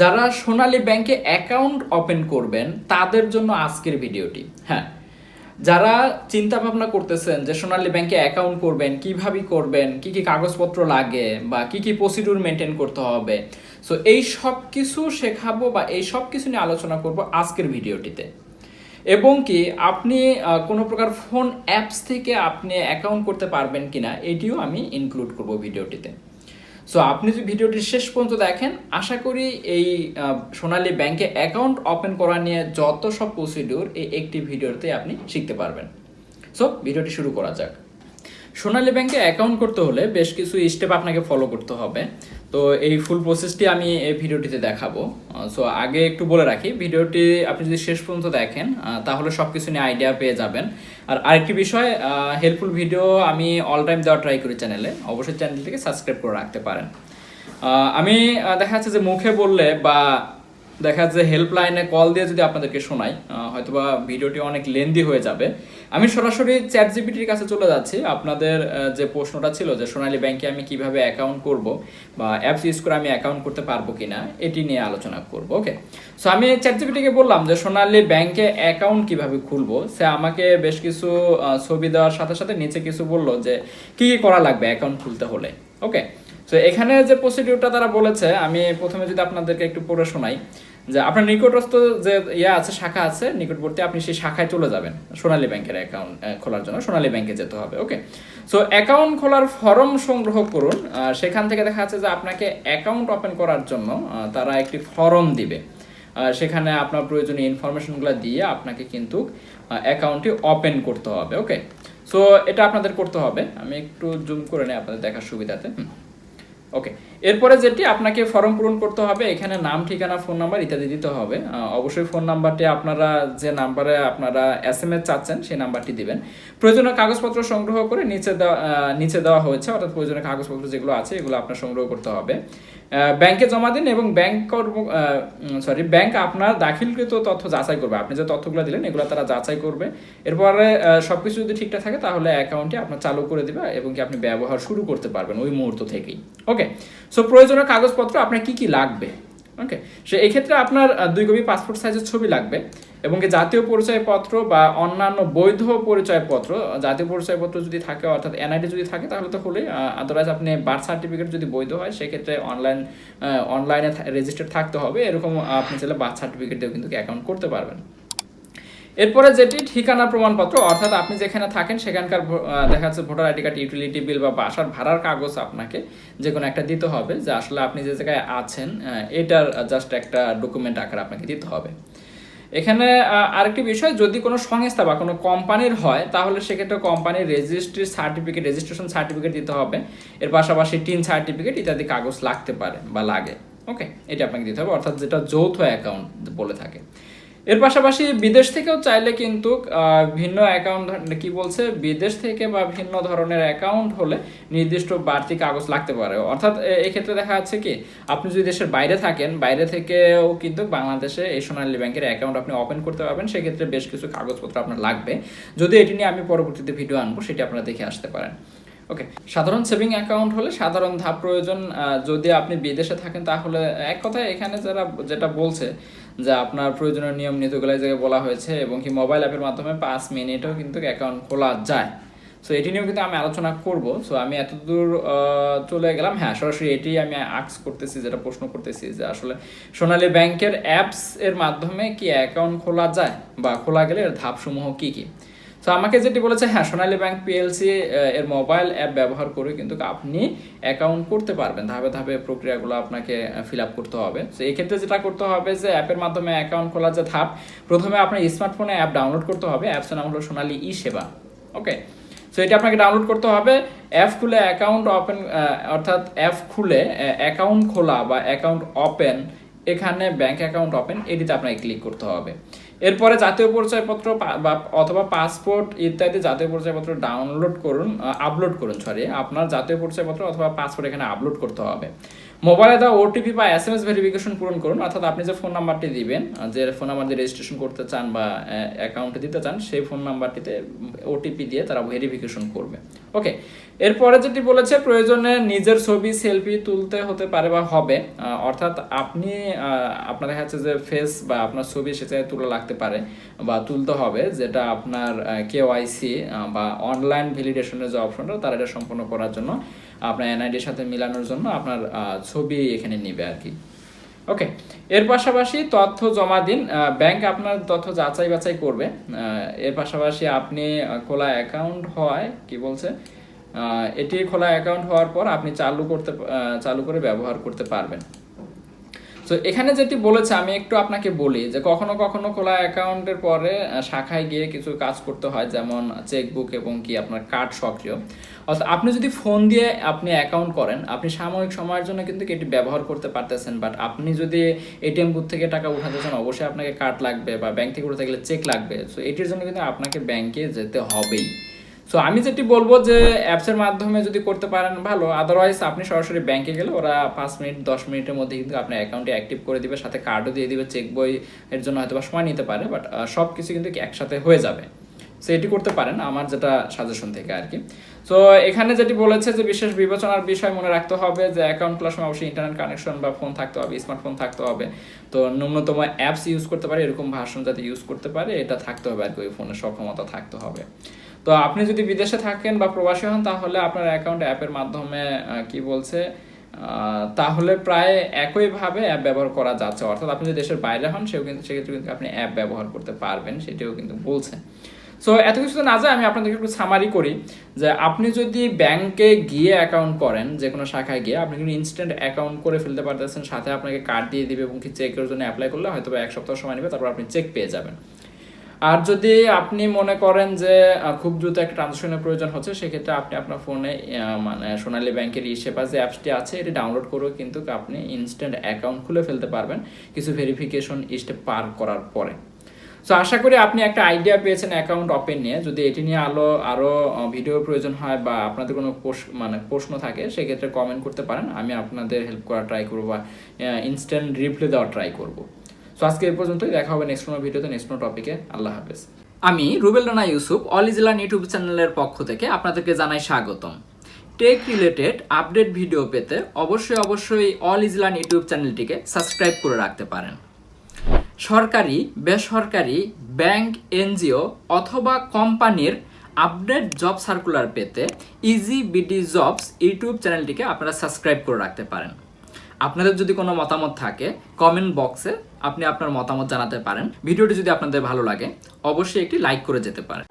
যারা সোনালী ব্যাংকে account open করবেন, তাদের জন্য আজকের ভিডিওটি। হ্যাঁ যারা চিন্তা ভাবনা করতেছেন যে সোনালী ব্যাংকে অ্যাকাউন্ট করবেন, কীভাবে করবেন, কি কি কাগজপত্র লাগে বা কি কি প্রসিডিউর মেনটেন করতে হবে, সো এই সব কিছু শেখাবো বা এই সব কিছু নিয়ে আলোচনা করব আজকের ভিডিওটিতে। এবং কি আপনি কোনো প্রকার ফোন অ্যাপস থেকে আপনি অ্যাকাউন্ট করতে পারবেন কিনা, এটিও আমি ইনক্লুড করব ভিডিওটিতে। সো আপনি যদি ভিডিওটি শেষ পর্যন্ত দেখেন, আশা করি এই সোনালী ব্যাংকে অ্যাকাউন্ট ওপেন করা নিয়ে যত সব প্রসিডিউর এই একটি ভিডিওতে আপনি শিখতে পারবেন। সো ভিডিওটি শুরু করা যাক। সোনালী ব্যাংকে অ্যাকাউন্ট করতে হলে বেশ কিছু স্টেপ আপনাকে ফলো করতে হবে। তো এই ফুল প্রসেসটি আমি এই ভিডিওটিতে দেখাবো। সো আগে একটু বলে রাখি ভিডিওটি আপনি যদি শেষ পর্যন্ত দেখেন তাহলে সব কিছু নিয়ে আইডিয়া পেয়ে যাবেন। আর আরেকটি বিষয় হেল্পফুল ভিডিও আমি অল টাইম দেওয়া ট্রাই করি চ্যানেলে অবশ্যই চ্যানেলটিকে সাবস্ক্রাইব করে রাখতে পারেন। আমি দেখা যাচ্ছে যে মুখে বললে বা দেখা যাচ্ছে হেল্পলাইনে কল দিয়ে যদি আপনাদেরকে শোনাই হয়তোবা ভিডিওটি অনেক লেন্দি হয়ে যাবে। আমি সরাসরি চ্যাট জিপিটির কাছে চলে যাচ্ছি। আপনাদের যে প্রশ্নটা ছিল যে সোনালী ব্যাংকে আমি কীভাবে অ্যাকাউন্ট করব বা অ্যাপস ইউজ করে আমি অ্যাকাউন্ট করতে পারব কিনা, এটি নিয়ে আলোচনা করব ওকে সো আমি চ্যাট জিপিটিকে বললাম যে সোনালী ব্যাংকে অ্যাকাউন্ট কীভাবে খুলবো? সে আমাকে বেশ কিছু ছবি দেওয়ার সাথে সাথে নিচে কিছু বলল যে কি কি করা লাগবে অ্যাকাউন্ট খুলতে হলে ওকে তো এখানে যে প্রসিডিউরটা তারা বলেছে, আমি প্রথমে যদি আপনাদেরকে একটু পড়ে শোনাই, যে আপনার নিকটস্থ যে ইয়া আছে, শাখা আছে, নিকটবর্তী, আপনি সেই শাখায় চলে যাবেন, সোনালী ব্যাংকের অ্যাকাউন্ট খোলার জন্য, সোনালী ব্যাংকে যেতে হবে ওকে সো অ্যাকাউন্ট খোলার ফর্ম সংগ্রহ করুন সেখান থেকে দেখা যাচ্ছে যে আপনাকে অ্যাকাউন্ট ওপেন করার জন্য তারা একটি ফর্ম দিবে। সেখানে আপনার প্রয়োজনীয় ইনফরমেশনগুলো দিয়ে আপনাকে কিন্তু অ্যাকাউন্টটি ওপেন করতে হবে ওকে সো এটা আপনাদের করতে হবে। আমি একটু জুম করে নিই আপনাদের দেখার সুবিধাতে। হুম ওকে এরপরে যেটি আপনাকে ফর্ম পূরণ করতে হবে এখানে নাম ঠিকানা ফোন নাম্বার ইত্যাদি দিতে হবে। অবশ্যই ফোন নাম্বারটি আপনারা যে নাম্বারে আপনারা এস এম এস চাচ্ছেন সেই নাম্বারটি দিবেন। প্রয়োজনীয় কাগজপত্র সংগ্রহ করে নিচে দেওয়া নিচে দেওয়া হয়েছে অর্থাৎ প্রয়োজনীয় কাগজপত্র যেগুলো আছে এগুলো আপনার সংগ্রহ করতে হবে। ব্যাংকে জমা দিন এবং ব্যাংক কর্ম সরি ব্যাংক আপনার দাখিলকৃত তথ্য যাচাই করবে। আপনি যে তথ্যগুলো দিলেন এগুলো তারা যাচাই করবে। এরপরে আহ, সবকিছু যদি ঠিকঠাক থাকে তাহলে অ্যাকাউন্টটি আপনার চালু করে দেবে এবং কি আপনি ব্যবহার শুরু করতে পারবেন ওই মুহূর্ত থেকেই। ওকে সো প্রয়োজনীয় কাগজপত্র আপনার কি কি লাগবে? ওকে সে এই ক্ষেত্রে আপনার দুই কপি পাসপোর্ট সাইজের ছবি লাগবে এবং জাতীয় পরিচয়পত্র বা অন্যান্য বৈধ পরিচয়পত্র, জাতীয় পরিচয়পত্র যদি থাকে, অর্থাৎ এনআইডি যদি থাকে, তাহলে তো হলেই আদারওয়াইজ আপনি বার্থ সার্টিফিকেট যদি বৈধ হয়, সেক্ষেত্রে অনলাইন অনলাইনে রেজিস্টার্ড থাকতে হবে। এরকম আপনি চাইলে বার্থ সার্টিফিকেট দিয়েও কিন্তু অ্যাকাউন্ট করতে পারবেন। এরপরে যেটি ঠিকানা প্রমাণপত্র, অর্থাৎ আপনি যেখানে থাকেন সেখানকার দেখা যাচ্ছে voter ID card utility bill বা বাসার ভাড়ার কাগজ আপনাকে যে কোনো একটা দিতে হবে, যে আসলে আপনি যে জায়গায় আছেন এটার জাস্ট একটা ডকুমেন্ট আকারে আপনাকে দিতে হবে। এখানে আরেকটি বিষয়, যদি কোনো সংস্থা বা কোনো কোম্পানির হয়, তাহলে সেক্ষেত্রে কোম্পানির রেজিস্ট্রি সার্টিফিকেট রেজিস্ট্রেশন সার্টিফিকেট দিতে হবে। এর পাশাপাশি টিন সার্টিফিকেট ইত্যাদি কাগজ লাগতে পারে বা লাগে। ওকে এটা আপনাকে দিতে হবে, অর্থাৎ যেটা যৌথ অ্যাকাউন্ট বলে থাকে। এর পাশাপাশি বিদেশ থেকেও চাইলে কিন্তু ভিন্ন অ্যাকাউন্ট কি বলছে? বিদেশ থেকে বা ভিন্ন ধরনের অ্যাকাউন্ট হলে নির্দিষ্ট বাড়তি কাগজ লাগতে পারে। অর্থাৎ এক্ষেত্রে দেখা যাচ্ছে কি, আপনি যদি দেশের বাইরে থাকেন, বাইরে থেকেও কিন্তু বাংলাদেশে এই সোনালী ব্যাংকের অ্যাকাউন্ট আপনি ওপেন করতে পারবেন। সেক্ষেত্রে বেশ কিছু কাগজপত্র আপনার লাগবে। যদি এটি নিয়ে আমি পরবর্তীতে ভিডিও আনব, সেটি আপনারা দেখে আসতে পারেন। ওকে সাধারণ সেভিং অ্যাকাউন্ট হলে সাধারণ ধাপ প্রয়োজন যদি আপনি বিদেশে থাকেন তাহলে এক কথায় এখানে যারা, যেটা বলছে যে আপনার প্রয়োজনীয় নিয়ম নীতিগুলো জায়গায় বলা হয়েছে এবং কি মোবাইল অ্যাপের মাধ্যমে পাঁচ মিনিটেও কিন্তু অ্যাকাউন্ট খোলা যায়। সো এটি নিয়েও কিন্তু আমি আলোচনা করব। সো আমি এতদূর চলে গেলাম। হ্যাঁ সরাসরি এটি আমি আক্স করতেছি, যেটা প্রশ্ন করতেছি যে আসলে সোনালী ব্যাংকের অ্যাপস এর মাধ্যমে কি অ্যাকাউন্ট খোলা যায় বা খোলা গেলে এর ধাপসমূহ কি কি? তো আমাকে যেটি বলেছে হ্যাঁ সোনালী ব্যাংক পিএলসি এর মোবাইল অ্যাপ ব্যবহার করে কিন্তু আপনি অ্যাকাউন্ট করতে পারবেন। ধাপে ধাপে প্রক্রিয়াগুলো আপনাকে ফিল আপ করতে হবে। তো এই ক্ষেত্রে যেটা করতে হবে যে অ্যাপের মাধ্যমে অ্যাকাউন্ট খোলার যে ধাপ, প্রথমে আপনার স্মার্টফোনে অ্যাপ ডাউনলোড করতে হবে। অ্যাপসের নাম হলো সোনালী ই সেবা ওকে সো এটা আপনাকে ডাউনলোড করতে হবে। অ্যাপ খুলে অ্যাকাউন্ট ওপেন অর্থাৎ অ্যাপ খুলে অ্যাকাউন্ট খোলা বা অ্যাকাউন্ট ওপেন এখানে ব্যাংক অ্যাকাউন্ট ওপেন এটিতে আপনাকে ক্লিক করতে হবে। এরপরে জাতীয় পরিচয়পত্র অথবা পাসপোর্ট ইত্যাদি জাতীয় পরিচয়পত্র ডাউনলোড করুন আপলোড করুন সরি আপনার জাতীয় পরিচয়পত্র অথবা পাসপোর্ট এখানে আপলোড করতে হবে। মোবাইলে দেওয়া ওটিপি বা এস এম এস ভেরিফিকেশন পূরণ করুন, অর্থাৎ আপনি যে ফোন নাম্বারটি দিবেন যে ফোন নাম্বার দিয়ে রেজিস্ট্রেশন করতে চান বা অ্যাকাউন্টে দিতে চান, সেই ফোন নাম্বারটিতে ওটিপি দিয়ে তারা ভেরিফিকেশন করবে। ওকে এরপরে যেটি বলেছে, প্রয়োজনে নিজের ছবি সেলফি তুলতে হতে পারে বা হবে অর্থাৎ আপনি আপনার দেখা যাচ্ছে যে ফেস বা আপনার ছবি সেটাই তুলে লাগতে পারে বা তুলতে হবে, যেটা আপনার কেওয়াইসি বা অনলাইন ভ্যালিডেশনের যে অপশনটা তারা এটা সম্পন্ন করার জন্য। আপনার এনআইডির সাথে মিলানোর জন্য আপনার ছবি এখানে নিবে আর কি ওকে এর পাশাপাশি তথ্য জমা দিন। ব্যাংক আপনার তথ্য যাচাই বাছাই করবে। এর পাশাপাশি আপনি খোলা অ্যাকাউন্ট হয়, কি বলছে? এটি খোলা অ্যাকাউন্ট হওয়ার পর আপনি চালু করতে চালু করে ব্যবহার করতে পারবেন। তো এখানে যেটি বলেছে, আমি একটু আপনাকে বলি যে কখনো কখনো খোলা অ্যাকাউন্টের পরে শাখায় গিয়ে কিছু কাজ করতে হয়, যেমন চেকবুক এবং কি আপনার কার্ড সক্রিয়। অর্থাৎ আপনি যদি ফোন দিয়ে আপনি অ্যাকাউন্ট করেন, আপনি সাময়িক সময়ের জন্য কিন্তু এটি ব্যবহার করতে পারতেছেন। বাট আপনি যদি এটিএম বুথ থেকে টাকা উঠাতে চান, অবশ্যই আপনাকে কার্ড লাগবে বা ব্যাংক থেকে উঠাতে গেলে চেক লাগবে। সো এটির জন্য কিন্তু আপনাকে ব্যাংকে যেতে হবেই। সো আমি যেটি বলব যে অ্যাপসের মাধ্যমে যদি করতে পারেন ভালো আদারওয়াইজ আপনি সরাসরি ব্যাংকে গেলে ওরা পাঁচ মিনিট, দশ মিনিটের মধ্যে কিন্তু আপনার অ্যাকাউন্টে অ্যাক্টিভ করে দিবে, সাথে কার্ডও দিয়ে দিবে চেক বই এর জন্য হয়তো বা সময় নিতে পারে বাট সব কিছু কিন্তু একসাথে হয়ে যাবে। সো এটি করতে পারেন, আমার যেটা সাজেশন থেকে আর কি সো এখানে যেটি বলেছে যে বিশেষ বিবেচনার বিষয় মনে রাখতে হবে যে অ্যাকাউন্ট খোলার সময় অবশ্যই ইন্টারনেট কানেকশন বা ফোন থাকতে হবে স্মার্টফোন থাকতে হবে। তো ন্যূনতম অ্যাপস ইউজ করতে পারে, এরকম ভাষণ যাতে ইউজ করতে পারে, এটা থাকতে হবে আর কি ওই ফোনের সক্ষমতা থাকতে হবে। তো আপনি যদি বিদেশে থাকেন বা প্রবাসী হন, তাহলে আপনার অ্যাকাউন্ট অ্যাপের মাধ্যমে কি বলছে তাহলে প্রায় একইভাবে অ্যাপ ব্যবহার করা যাচ্ছে। অর্থাৎ আপনি যদি দেশের বাইরে হন, সেও কিন্তু, সেক্ষেত্রে কিন্তু আপনি অ্যাপ ব্যবহার করতে পারবেন, সেটিও কিন্তু বলছে। সো এত কিছু না যায়, আমি আপনাদেরকে একটু সামারি করি, যে আপনি যদি ব্যাংকে গিয়ে অ্যাকাউন্ট করেন যে কোনো শাখায় গিয়ে, আপনি কিন্তু ইনস্ট্যান্ট অ্যাকাউন্ট করে ফেলতে পারতেছেন, সাথে আপনাকে কার্ড দিয়ে দিবে এবং কি চেকের জন্য অ্যাপ্লাই করলে হয়তো এক সপ্তাহ সময় নেবে, তারপর আপনি চেক পেয়ে যাবেন। আর যদি আপনি মনে করেন যে খুব দ্রুত একটা ট্রানজাকশনের প্রয়োজন হচ্ছে, সেক্ষেত্রে আপনি আপনার ফোনে মানে সোনালী ব্যাংকের ই সেবা যে অ্যাপসটি আছে, এটি ডাউনলোড করেও কিন্তু আপনি ইনস্ট্যান্ট অ্যাকাউন্ট খুলে ফেলতে পারবেন। কিছু ভেরিফিকেশন স্টেপ পার করার পরে। সো আশা করি আপনি একটা আইডিয়া পেয়েছেন অ্যাকাউন্ট ওপেন নিয়ে। যদি এটি নিয়ে আলো আরও ভিডিও প্রয়োজন হয় বা আপনাদের কোনো মানে প্রশ্ন থাকে, সেক্ষেত্রে কমেন্ট করতে পারেন। আমি আপনাদের হেল্প করার ট্রাই করব বা ইনস্ট্যান্ট রিপ্লাই দেওয়ার ট্রাই করব। সো আজকে এই পর্যন্তই, দেখা হবে নেক্সট কোনো ভিডিওতে নেক্সট কোনো টপিকে আল্লাহ হাফেজ। আমি রুবেল রানা ইউসুফ অল ইজলান ইউটিউব চ্যানেলের পক্ষ থেকে আপনাদেরকে জানাই স্বাগতম। টেক রিলেটেড আপডেট ভিডিও পেতে অবশ্যই অবশ্যই অল ইজলান ইউটিউব চ্যানেলটিকে সাবস্ক্রাইব করে রাখতে পারেন। সরকারি, বেসরকারি ব্যাংক এনজিও অথবা কোম্পানির আপডেট জব সার্কুলার পেতে ইজি বিডি জবস ইউটিউব চ্যানেলটিকে আপনারা সাবস্ক্রাইব করে রাখতে পারেন। আপনাদের যদি কোনো মতামত থাকে কমেন্ট বক্সে আপনি আপনার মতামত জানাতে পারেন। ভিডিওটি যদি আপনাদের ভালো লাগে, অবশ্যই একটি লাইক করে যেতে পারেন।